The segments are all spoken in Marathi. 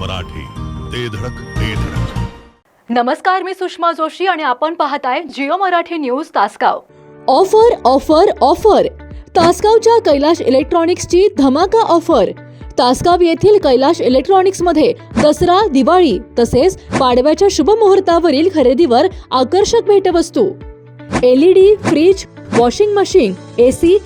मराठी. ते धडक ते धडक. नमस्कार मी सुषमा जोशी आणि आपण पाहताय Jio Marathi news Tasgaon. Offer offer offer. तासगावच्या Kailash इलेक्ट्रॉनिक्सची धमाका ऑफर. तासगाव येथील कैलाश इलेक्ट्रॉनिक्समध्ये दसरा दिवाळी तसेच पाडव्याच्या शुभ मुहूर्तावरील खरेदीवर आकर्षक भेटवस्तू. LED fridge washing machine AC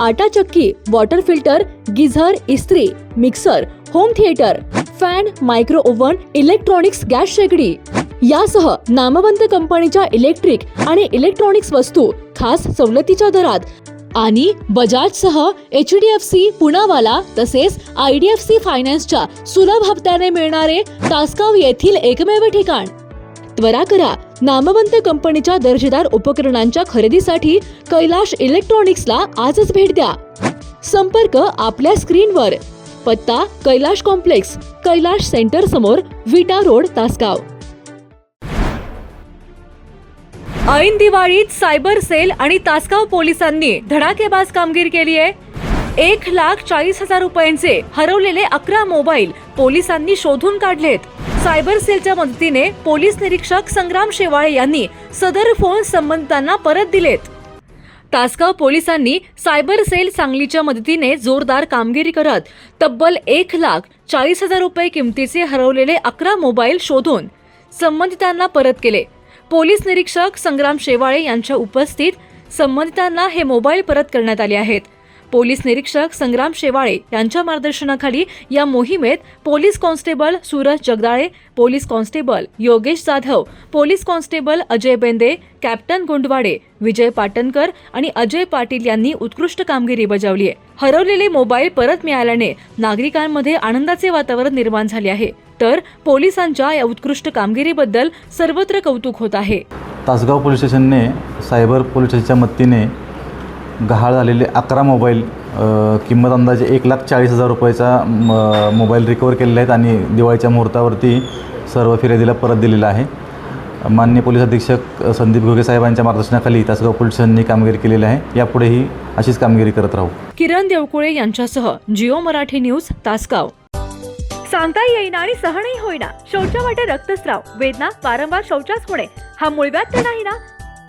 आटा चक्की वॉटर फिल्टर गिझर इस्त्री mixer home theatre. Fan micro oven electronics gas शेगडी. यासह नामवंत कंपनीच्या इलेक्ट्रिक आणि इलेक्ट्रॉनिक्स वस्तू खास सवलतीच्या दरात. आणि बजाज सह H D F C Poonawalla तसेच आय डी एफ सी फायनान्सच्या सुलभ हप्त्याने मिळणारे तासगाव येथील एकमेव ठिकाण. त्वरा करा नामवंत कंपनीच्या दर्जेदार उपकरणांच्या खरेदीसाठी कैलाश इलेक्ट्रॉनिक्सला आजच भेट द्या. संपर्क आपल्या स्क्रीनवर. पत्ता कैलाश कॉम्प्लेक्स कैलाश सेंटर समोर विटा रोड तासगाव. ऐन दिवाळीत सायबर सेल आणि तासगाव पोलिसांनी धडाकेबाज कामगिरी केली आहे. एक लाख चाळीस हजार रुपयांचे हरवलेले अकरा मोबाईल पोलिसांनी शोधून काढलेत. सायबर सेलच्या मदतीने पोलीस निरीक्षक संग्राम शेवाळे यांनी सदर फोन संबंधितांना परत दिलेत. तासगाव पोलिसांनी सायबर सेल सांगलीच्या मदतीने जोरदार कामगिरी करत तब्बल एक लाख चाळीस हजार रुपये किमतीचे हरवलेले अकरा मोबाईल शोधून संबंधितांना परत केले. पोलीस निरीक्षक संग्राम शेवाळे यांच्या उपस्थित संबंधितांना हे मोबाईल परत करण्यात आले आहेत. पोलीस निरीक्षक संग्राम शेवाळे यांच्या मार्गदर्शनाखाली या मोहिमेत police constable Suraj Jagdale police constable Yogesh Jadhav police constable Ajay Bende captain Gundwade Vijay Patankar आणि अजय पाटील यांनी उत्कृष्ट कामगिरी बजावली आहे. हरवलेले मोबाईल परत मिळाल्याने नागरिकांमध्ये आनंदाचे वातावरण निर्माण झाले आहे. तर पोलिसांच्या या उत्कृष्ट कामगिरीबद्दल सर्वत्र कौतुक होत आहे. तासगाव पोलीस स्टेशनने सायबर पोलीस स्टेशनच्या मदतीने गहाळ झालेले अकरा मोबाईल किंमत अंदाजे एक लाख चाळीस हजार रुपयाचा म, मोबाईल रिकवर केलेले आहेत आणि दिवाळीच्या मुहूर्तावरती सर्व फिर्यादीला परत दिलेला आहे. मान्य पोलीस अधीक्षक संदीप घोगे साहेबांच्या मार्गदर्शनाखाली तासगाव पोलिसांनी कामगिरी केलेली आहे. यापुढेही अशीच कामगिरी करत राहू. किरण देवकुळे यांच्यासह जिओ मराठी न्यूज तासगाव. सांगता येईना आणि सहनही होईना. शौचा वाटे रक्तस्राव. वेदना वारंवार शौचास होणे. हा मुळव्यात तर नाही ना?